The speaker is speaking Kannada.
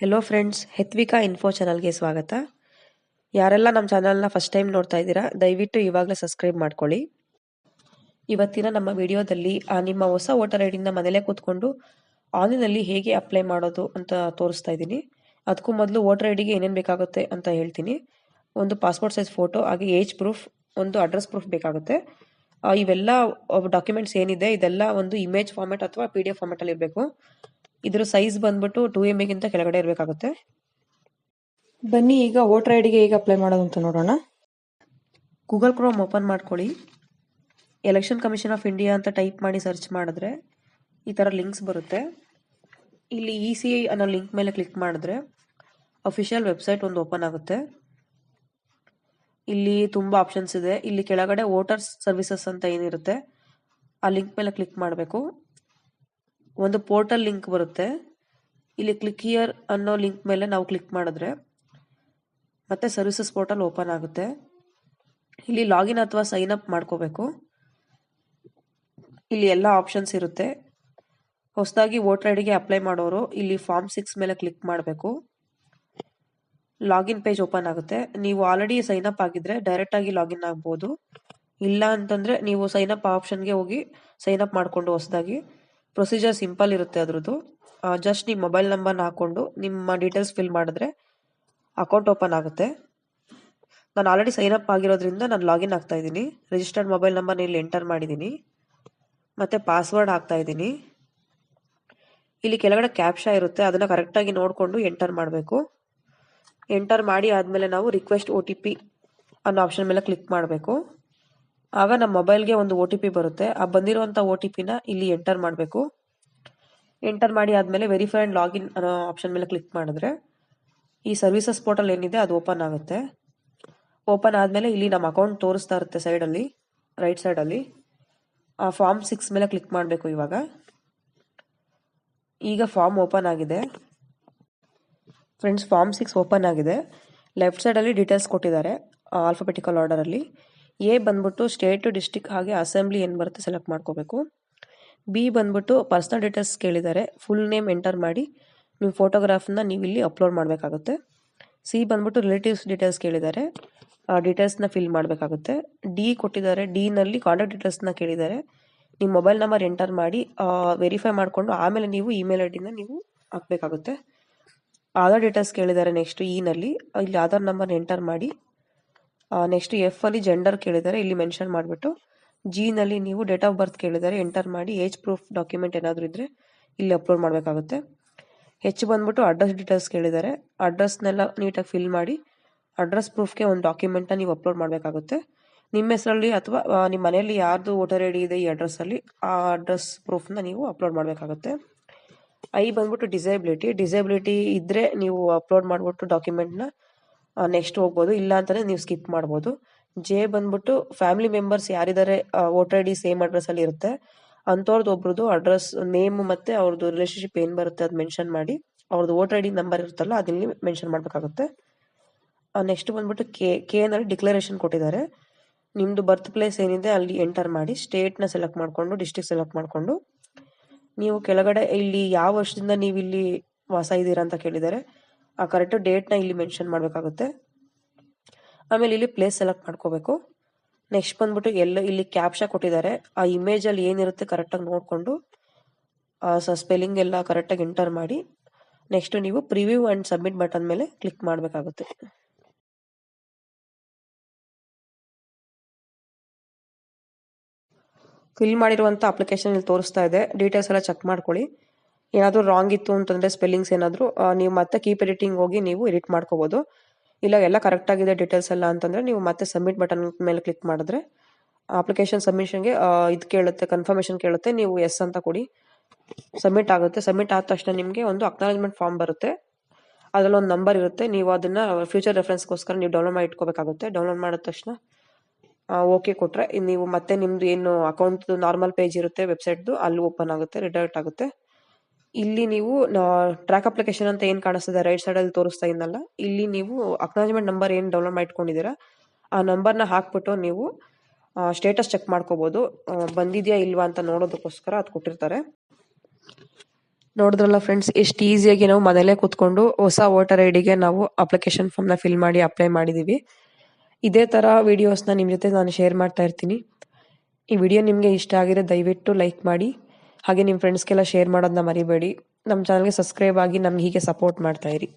ಹೆಲೋ ಫ್ರೆಂಡ್ಸ್ ಹೆತ್ವಿಕಾ ಇನ್ಫೋ ಚಾನಲ್ಗೆ ಸ್ವಾಗತ. ಯಾರೆಲ್ಲ ನಮ್ಮ ಚಾನಲ್ನ ಫಸ್ಟ್ ಟೈಮ್ ನೋಡ್ತಾ ಇದ್ದೀರಾ, ದಯವಿಟ್ಟು ಇವಾಗಲೇ ಸಬ್ಸ್ಕ್ರೈಬ್ ಮಾಡ್ಕೊಳ್ಳಿ. ಇವತ್ತಿನ ನಮ್ಮ ವಿಡಿಯೋದಲ್ಲಿ ನಿಮ್ಮ ಹೊಸ ವೋಟರ್ ಐ ಡಿನ ಮನೇಲೇ ಕೂತ್ಕೊಂಡು ಆನ್ಲೈನಲ್ಲಿ ಹೇಗೆ ಅಪ್ಲೈ ಮಾಡೋದು ಅಂತ ತೋರಿಸ್ತಾ ಇದ್ದೀನಿ. ಅದಕ್ಕೂ ಮೊದಲು ವೋಟರ್ ಐ ಡಿಗೆ ಏನೇನು ಬೇಕಾಗುತ್ತೆ ಅಂತ ಹೇಳ್ತೀನಿ. ಒಂದು ಪಾಸ್ಪೋರ್ಟ್ ಸೈಜ್ ಫೋಟೋ ಹಾಗೆ ಏಜ್ ಪ್ರೂಫ್ ಒಂದು ಅಡ್ರೆಸ್ ಪ್ರೂಫ್ ಬೇಕಾಗುತ್ತೆ. ಇವೆಲ್ಲ ಡಾಕ್ಯುಮೆಂಟ್ಸ್ ಏನಿದೆ, ಇದೆಲ್ಲ ಒಂದು ಇಮೇಜ್ ಫಾರ್ಮೆಟ್ ಅಥವಾ ಪಿ ಡಿ ಎಫ್ ಫಾರ್ಮೆಟಲ್ಲಿ ಇರಬೇಕು. ಇದ್ರ ಸೈಜ್ ಬಂದ್ಬಿಟ್ಟು ಟೂ ಎಂ ಗಿಂತ ಕೆಳಗಡೆ ಇರಬೇಕಾಗುತ್ತೆ. ಬನ್ನಿ, ಈಗ ವೋಟರ್ ಐ ಡಿಗೆ ಈಗ ಅಪ್ಲೈ ಮಾಡೋದು ಅಂತ ನೋಡೋಣ. ಗೂಗಲ್ ಕ್ರೋಮ್ ಓಪನ್ ಮಾಡ್ಕೊಳ್ಳಿ. ಎಲೆಕ್ಷನ್ ಕಮಿಷನ್ ಆಫ್ ಇಂಡಿಯಾ ಅಂತ ಟೈಪ್ ಮಾಡಿ ಸರ್ಚ್ ಮಾಡಿದ್ರೆ ಈ ಥರ ಲಿಂಕ್ಸ್ ಬರುತ್ತೆ. ಇಲ್ಲಿ ಇ ಸಿ ಐ ಅನ್ನೋ ಲಿಂಕ್ ಮೇಲೆ ಕ್ಲಿಕ್ ಮಾಡಿದ್ರೆ ಅಫಿಷಿಯಲ್ ವೆಬ್ಸೈಟ್ ಒಂದು ಓಪನ್ ಆಗುತ್ತೆ. ಇಲ್ಲಿ ತುಂಬ ಆಪ್ಷನ್ಸ್ ಇದೆ. ಇಲ್ಲಿ ಕೆಳಗಡೆ ವೋಟರ್ಸ್ ಸರ್ವಿಸಸ್ ಅಂತ ಏನಿರುತ್ತೆ, ಆ ಲಿಂಕ್ ಮೇಲೆ ಕ್ಲಿಕ್ ಮಾಡಬೇಕು. ಒಂದು ಪೋರ್ಟಲ್ ಲಿಂಕ್ ಬರುತ್ತೆ. ಇಲ್ಲಿ ಕ್ಲಿಕ್ ಹಿಯರ್ ಅನ್ನೋ ಲಿಂಕ್ ಮೇಲೆ ನಾವು ಕ್ಲಿಕ್ ಮಾಡಿದ್ರೆ ಮತ್ತೆ ಸರ್ವಿಸಸ್ ಪೋರ್ಟಲ್ ಓಪನ್ ಆಗುತ್ತೆ. ಇಲ್ಲಿ ಲಾಗಿನ್ ಅಥವಾ ಸೈನ್ ಅಪ್ ಮಾಡ್ಕೋಬೇಕು. ಇಲ್ಲಿ ಎಲ್ಲ ಆಪ್ಷನ್ಸ್ ಇರುತ್ತೆ. ಹೊಸದಾಗಿ ವೋಟರ್ ಐಡಿಗೆ ಅಪ್ಲೈ ಮಾಡೋರು ಇಲ್ಲಿ ಫಾರ್ಮ್ ಸಿಕ್ಸ್ ಮೇಲೆ ಕ್ಲಿಕ್ ಮಾಡಬೇಕು. ಲಾಗಿನ್ ಪೇಜ್ ಓಪನ್ ಆಗುತ್ತೆ. ನೀವು ಆಲ್ರೆಡಿ ಸೈನ್ ಅಪ್ ಆಗಿದ್ರೆ ಡೈರೆಕ್ಟ್ ಆಗಿ ಲಾಗಿನ್ ಆಗ್ಬೋದು. ಇಲ್ಲ ಅಂತಂದ್ರೆ ನೀವು ಸೈನ್ ಅಪ್ ಆಪ್ಷನ್ಗೆ ಹೋಗಿ ಸೈನ್ ಅಪ್ ಮಾಡಿಕೊಂಡು ಹೊಸದಾಗಿ. ಪ್ರೊಸೀಜರ್ ಸಿಂಪಲ್ ಇರುತ್ತೆ ಅದ್ರದ್ದು. ಜಸ್ಟ್ ನಿಮ್ಮ ಮೊಬೈಲ್ ನಂಬರ್ನ ಹಾಕೊಂಡು ನಿಮ್ಮ ಡೀಟೇಲ್ಸ್ ಫಿಲ್ ಮಾಡಿದ್ರೆ ಅಕೌಂಟ್ ಓಪನ್ ಆಗುತ್ತೆ. ನಾನು ಆಲ್ರೆಡಿ ಸೈನ್ ಅಪ್ ಆಗಿರೋದ್ರಿಂದ ನಾನು ಲಾಗಿನ್ ಆಗ್ತಾ ಇದ್ದೀನಿ. ರಿಜಿಸ್ಟರ್ಡ್ ಮೊಬೈಲ್ ನಂಬರ್ನ ಇಲ್ಲಿ ಎಂಟರ್ ಮಾಡಿದ್ದೀನಿ. ಮತ್ತೆ ಪಾಸ್ವರ್ಡ್ ಹಾಕ್ತಾ ಇದ್ದೀನಿ. ಇಲ್ಲಿ ಕೆಳಗಡೆ ಕ್ಯಾಪ್ಷಾ ಇರುತ್ತೆ. ಅದನ್ನ ಕರೆಕ್ಟಾಗಿ ನೋಡಿಕೊಂಡು ಎಂಟರ್ ಮಾಡಬೇಕು. ಎಂಟರ್ ಮಾಡಿ ಆದಮೇಲೆ ನಾವು ರಿಕ್ವೆಸ್ಟ್ ಒ ಟಿ ಪಿ ಅನ್ನೋ ಆಪ್ಷನ್ ಮೇಲೆ ಕ್ಲಿಕ್ ಮಾಡಬೇಕು. ಆಗ ನಮ್ಮ ಮೊಬೈಲ್ಗೆ ಒಂದು ಒ ಟಿ ಪಿ ಬರುತ್ತೆ. ಆ ಬಂದಿರುವಂಥ ಒ ಟಿ ಪಿನ ಇಲ್ಲಿ ಎಂಟರ್ ಮಾಡಬೇಕು. ಎಂಟರ್ ಮಾಡಿ ಆದಮೇಲೆ ವೆರಿಫೈ ಆ್ಯಂಡ್ ಲಾಗಿನ್ ಅನ್ನೋ ಆಪ್ಷನ್ ಮೇಲೆ ಕ್ಲಿಕ್ ಮಾಡಿದ್ರೆ ಈ ಸರ್ವಿಸಸ್ ಪೋರ್ಟಲ್ ಏನಿದೆ ಅದು ಓಪನ್ ಆಗುತ್ತೆ. ಓಪನ್ ಆದಮೇಲೆ ಇಲ್ಲಿ ನಮ್ಮ ಅಕೌಂಟ್ ತೋರಿಸ್ತಾ ಇರುತ್ತೆ ಸೈಡಲ್ಲಿ ರೈಟ್ ಸೈಡಲ್ಲಿ ಆ ಫಾರ್ಮ್ ಸಿಕ್ಸ್ ಮೇಲೆ ಕ್ಲಿಕ್ ಮಾಡಬೇಕು ಇವಾಗ. ಈಗ ಫಾರ್ಮ್ ಓಪನ್ ಆಗಿದೆ. ಫ್ರೆಂಡ್ಸ್ ಫಾರ್ಮ್ ಸಿಕ್ಸ್ ಓಪನ್ ಆಗಿದೆ. ಲೆಫ್ಟ್ ಸೈಡಲ್ಲಿ ಡೀಟೇಲ್ಸ್ ಕೊಟ್ಟಿದ್ದಾರೆ ಆಲ್ಫಾಬೆಟಿಕಲ್ ಆರ್ಡರಲ್ಲಿ ಎ ಬಂದ್ಬಿಟ್ಟು ಸ್ಟೇಟ್ ಡಿಸ್ಟಿಕ್ ಹಾಗೆ ಅಸೆಂಬ್ಲಿ ಏನು ಬರುತ್ತೆ ಸೆಲೆಕ್ಟ್ ಮಾಡ್ಕೋಬೇಕು. ಬಿ ಬಂದ್ಬಿಟ್ಟು ಪರ್ಸನಲ್ ಡೀಟೇಲ್ಸ್ ಕೇಳಿದ್ದಾರೆ ಫುಲ್ ನೇಮ್ ಎಂಟರ್ ಮಾಡಿ ನಿಮ್ಮ ಫೋಟೋಗ್ರಾಫ್ನ ನೀವು ಇಲ್ಲಿ ಅಪ್ಲೋಡ್ ಮಾಡಬೇಕಾಗುತ್ತೆ. ಸಿ ಬಂದ್ಬಿಟ್ಟು ರಿಲೇಟಿವ್ಸ್ ಡೀಟೇಲ್ಸ್ ಕೇಳಿದ್ದಾರೆ ಆ ಡೀಟೇಲ್ಸ್ನ ಫಿಲ್ ಮಾಡಬೇಕಾಗುತ್ತೆ. ಡಿ ಕೊಟ್ಟಿದ್ದಾರೆ ಡಿನಲ್ಲಿ ಕಾಂಟ್ಯಾಕ್ಟ್ ಡೀಟೇಲ್ಸ್ನ ಕೇಳಿದ್ದಾರೆ ನಿಮ್ಮ ಮೊಬೈಲ್ ನಂಬರ್ ಎಂಟರ್ ಮಾಡಿ ವೆರಿಫೈ ಮಾಡಿಕೊಂಡು ಆಮೇಲೆ ನೀವು ಇಮೇಲ್ ಐ ಡಿನ ನೀವು ಹಾಕಬೇಕಾಗುತ್ತೆ. ಆಧಾರ್ ಡೀಟೇಲ್ಸ್ ಕೇಳಿದ್ದಾರೆ ನೆಕ್ಸ್ಟ್ ಇನಲ್ಲಿ ಇಲ್ಲಿ ಆಧಾರ್ ನಂಬರ್ ಎಂಟರ್ ಮಾಡಿ ನೆಕ್ಸ್ಟ್ ಎಫ್ ಅಲ್ಲಿ ಜೆಂಡರ್ ಕೇಳಿದ್ದಾರೆ ಇಲ್ಲಿ ಮೆನ್ಷನ್ ಮಾಡಿಬಿಟ್ಟು ಜಿನಲ್ಲಿ ನೀವು ಡೇಟ್ ಆಫ್ ಬರ್ತ್ ಕೇಳಿದರೆ ಎಂಟರ್ ಮಾಡಿ ಏಜ್ ಪ್ರೂಫ್ ಡಾಕ್ಯುಮೆಂಟ್ ಏನಾದರೂ ಇದ್ದರೆ ಇಲ್ಲಿ ಅಪ್ಲೋಡ್ ಮಾಡಬೇಕಾಗುತ್ತೆ. ಹೆಚ್ಚು ಬಂದ್ಬಿಟ್ಟು ಅಡ್ರೆಸ್ ಡೀಟೇಲ್ಸ್ ಕೇಳಿದ್ದಾರೆ ಅಡ್ರೆಸ್ನೆಲ್ಲ ನೀಟಾಗಿ ಫಿಲ್ ಮಾಡಿ ಅಡ್ರೆಸ್ ಪ್ರೂಫ್ಗೆ ಒಂದು ಡಾಕ್ಯುಮೆಂಟ್ನ ನೀವು ಅಪ್ಲೋಡ್ ಮಾಡಬೇಕಾಗುತ್ತೆ. ನಿಮ್ಮ ಹೆಸರಲ್ಲಿ ಅಥವಾ ನಿಮ್ಮ ಮನೆಯಲ್ಲಿ ಯಾರ್ದು ವೋಟರ್ ಐ ಡಿ ಇದೆ ಈ ಅಡ್ರೆಸ್ಸಲ್ಲಿ ಆ ಅಡ್ರೆಸ್ ಪ್ರೂಫ್ನ ನೀವು ಅಪ್ಲೋಡ್ ಮಾಡಬೇಕಾಗುತ್ತೆ. ಐ ಬಂದ್ಬಿಟ್ಟು ಡಿಸೇಬಿಲಿಟಿ ಡಿಸೇಬಿಲಿಟಿ ಇದ್ದರೆ ನೀವು ಅಪ್ಲೋಡ್ ಮಾಡಿಬಿಟ್ಟು ಡಾಕ್ಯುಮೆಂಟ್ನ ನೆಕ್ಸ್ಟ್ ಹೋಗ್ಬೋದು. ಇಲ್ಲ ಅಂತಲೇ ನೀವು ಸ್ಕಿಪ್ ಮಾಡ್ಬೋದು. ಜೆ ಬಂದ್ಬಿಟ್ಟು ಫ್ಯಾಮಿಲಿ ಮೆಂಬರ್ಸ್ ಯಾರಿದ್ದಾರೆ ವೋಟರ್ ಐ ಡಿ ಸೇಮ್ ಅಡ್ರೆಸ್ಸಲ್ಲಿ ಇರುತ್ತೆ. ಅಂಥವ್ರದ್ದು ಒಬ್ರದ್ದು ಅಡ್ರೆಸ್ ನೇಮ್ ಮತ್ತು ಅವ್ರದ್ದು ರಿಲೇಷನ್ಶಿಪ್ ಏನು ಬರುತ್ತೆ ಅದು ಮೆನ್ಷನ್ ಮಾಡಿ. ಅವ್ರದ್ದು ವೋಟರ್ ಐ ಡಿ ನಂಬರ್ ಇರುತ್ತಲ್ಲ ಅದನ್ನ ಮೆನ್ಷನ್ ಮಾಡಬೇಕಾಗುತ್ತೆ. ನೆಕ್ಸ್ಟ್ ಬಂದ್ಬಿಟ್ಟು ಕೆ ಕೆ ಕೆನಲ್ಲಿ ಡಿಕ್ಲರೇಷನ್ ಕೊಟ್ಟಿದ್ದಾರೆ. ನಿಮ್ಮದು ಬರ್ತ್ ಪ್ಲೇಸ್ ಏನಿದೆ ಅಲ್ಲಿ ಎಂಟರ್ ಮಾಡಿ ಸ್ಟೇಟ್ನ ಸೆಲೆಕ್ಟ್ ಮಾಡಿಕೊಂಡು ಡಿಸ್ಟಿಕ್ ಸೆಲೆಕ್ಟ್ ಮಾಡಿಕೊಂಡು. ನೀವು ಕೆಳಗಡೆ ಇಲ್ಲಿ ಯಾವ ವರ್ಷದಿಂದ ನೀವು ಇಲ್ಲಿ ವಾಸ ಇದ್ದೀರಾ ಅಂತ ಕೇಳಿದ್ದಾರೆ. ಆ ಕರೆಕ್ಟ್ ಡೇಟ್ನ ಇಲ್ಲಿ ಮೆನ್ಷನ್ ಮಾಡಬೇಕಾಗುತ್ತೆ. ಆಮೇಲೆ ಇಲ್ಲಿ ಪ್ಲೇಸ್ ಸೆಲೆಕ್ಟ್ ಮಾಡ್ಕೋಬೇಕು. ನೆಕ್ಸ್ಟ್ ಬಂದ್ಬಿಟ್ಟು ಎಲ್ಲ ಇಲ್ಲಿ ಕ್ಯಾಪ್ಷಾ ಕೊಟ್ಟಿದ್ದಾರೆ. ಆ ಇಮೇಜಲ್ಲಿ ಏನಿರುತ್ತೆ ಕರೆಕ್ಟಾಗಿ ನೋಡಿಕೊಂಡು ಸ್ಪೆಲ್ಲಿಂಗ್ ಎಲ್ಲ ಕರೆಕ್ಟಾಗಿ ಎಂಟರ್ ಮಾಡಿ ನೆಕ್ಸ್ಟ್ ನೀವು ಪ್ರಿವ್ಯೂ ಆ್ಯಂಡ್ ಸಬ್ಮಿಟ್ ಬಟನ್ ಮೇಲೆ ಕ್ಲಿಕ್ ಮಾಡಬೇಕಾಗುತ್ತೆ. ಫಿಲ್ ಮಾಡಿರುವಂಥ ಅಪ್ಲಿಕೇಶನ್ ಇಲ್ಲಿ ತೋರಿಸ್ತಾ ಇದೆ. ಡೀಟೇಲ್ಸ್ ಎಲ್ಲ ಚೆಕ್ ಮಾಡ್ಕೊಳ್ಳಿ. ಏನಾದರೂ ರಾಂಗ್ ಇತ್ತು ಅಂತಂದರೆ ಸ್ಪೆಲ್ಲಿಂಗ್ಸ್ ಏನಾದರೂ ನೀವು ಮತ್ತೆ ಕೀಪ್ ಎಡಿಟಿಂಗ್ ಹೋಗಿ ನೀವು ಎಡಿಟ್ ಮಾಡ್ಕೋಬೋದು. ಇಲ್ಲ, ಎಲ್ಲ ಕರೆಕ್ಟ್ ಆಗಿದೆ ಡೀಟೇಲ್ಸ್ ಎಲ್ಲ ಅಂತಂದರೆ ನೀವು ಮತ್ತೆ ಸಬ್ಮಿಟ್ ಬಟನ್ ಮೇಲೆ ಕ್ಲಿಕ್ ಮಾಡಿದ್ರೆ ಅಪ್ಲಿಕೇಶನ್ ಸಬ್ಮಿಷನ್ಗೆ ಇದು ಕೇಳುತ್ತೆ ಕನ್ಫರ್ಮೇಷನ್ ಕೇಳುತ್ತೆ, ನೀವು ಎಸ್ ಅಂತ ಕೊಡಿ. ಸಬ್ಮಿಟ್ ಆಗುತ್ತೆ. ಸಬ್ಮಿಟ್ ಆದ ತಕ್ಷಣ ನಿಮಗೆ ಒಂದು ಅಕ್ನಾಲಜ್ಮೆಂಟ್ ಫಾರ್ಮ್ ಬರುತ್ತೆ. ಅದರಲ್ಲಿ ಒಂದು ನಂಬರ್ ಇರುತ್ತೆ. ನೀವು ಅದನ್ನು ಫ್ಯೂಚರ್ ರೆಫರೆನ್ಸ್ಗೋಸ್ಕರ ನೀವು ಡೌನ್ಲೋಡ್ ಮಾಡಿ ಇಟ್ಕೋಬೇಕಾಗುತ್ತೆ. ಡೌನ್ಲೋಡ್ ಮಾಡಿದ ತಕ್ಷಣ ಓಕೆ ಕೊಟ್ಟರೆ ನೀವು ಮತ್ತೆ ನಿಮ್ಮದು ಏನು ಅಕೌಂಟ್ ನಾರ್ಮಲ್ ಪೇಜ್ ಇರುತ್ತೆ ವೆಬ್ಸೈಟ್ದು ಅಲ್ಲಿ ಓಪನ್ ಆಗುತ್ತೆ ರಿಡೈರೆಕ್ಟ್ ಆಗುತ್ತೆ. ಇಲ್ಲಿ ನೀವು ಟ್ರ್ಯಾಕ್ ಅಪ್ಲಿಕೇಶನ್ ಅಂತ ಏನು ಕಾಣಿಸ್ತದೆ ರೈಟ್ ಸೈಡಲ್ಲಿ ತೋರಿಸ್ತಾ ಇದ್ದಲ್ಲ ಇಲ್ಲಿ ನೀವು ಅಕ್ನಾಲಜ್ಮೆಂಟ್ ನಂಬರ್ ಏನು ಡೌನ್ಲೋಡ್ ಮಾಡಿಟ್ಕೊಂಡಿದ್ದೀರಾ ಆ ನಂಬರ್ನ ಹಾಕ್ಬಿಟ್ಟು ನೀವು ಸ್ಟೇಟಸ್ ಚೆಕ್ ಮಾಡ್ಕೋಬಹುದು ಬಂದಿದೆಯಾ ಇಲ್ವಾ ಅಂತ ನೋಡೋದಕ್ಕೋಸ್ಕರ ಅದು ಕೊಟ್ಟಿರ್ತಾರೆ. ನೋಡಿದ್ರಲ್ಲ ಫ್ರೆಂಡ್ಸ್ ಎಷ್ಟು ಈಸಿಯಾಗಿ ನಾವು ಮೊದಲೇ ಕೂತ್ಕೊಂಡು ಹೊಸ ವೋಟರ್ ಐ ಡಿಗೆ ನಾವು ಅಪ್ಲಿಕೇಶನ್ ಫಾರ್ಮ್ನ ಫಿಲ್ ಮಾಡಿ ಅಪ್ಲೈ ಮಾಡಿದ್ದೀವಿ ಇದೇ ಥರ ನ ನಿಮ್ಮ ಜೊತೆ ನಾನು ಶೇರ್ ಮಾಡ್ತಾ ಇರ್ತೀನಿ. ಈ ವಿಡಿಯೋ ನಿಮಗೆ ಇಷ್ಟ ಆಗಿದೆ ದಯವಿಟ್ಟು ಲೈಕ್ ಮಾಡಿ. ಹಾಗೆ ನಿಮ್ಮ ಫ್ರೆಂಡ್ಸ್ಗೆಲ್ಲ ಶೇರ್ ಮಾಡೋದನ್ನ ಮರಿಬೇಡಿ. ನಮ್ಮ ಚಾನಲ್ಗೆ ಸಬ್ಸ್ಕ್ರೈಬ್ ಆಗಿ ನಮ್ಗೆ ಹೀಗೆ ಸಪೋರ್ಟ್ ಮಾಡ್ತಾ ಇರಿ.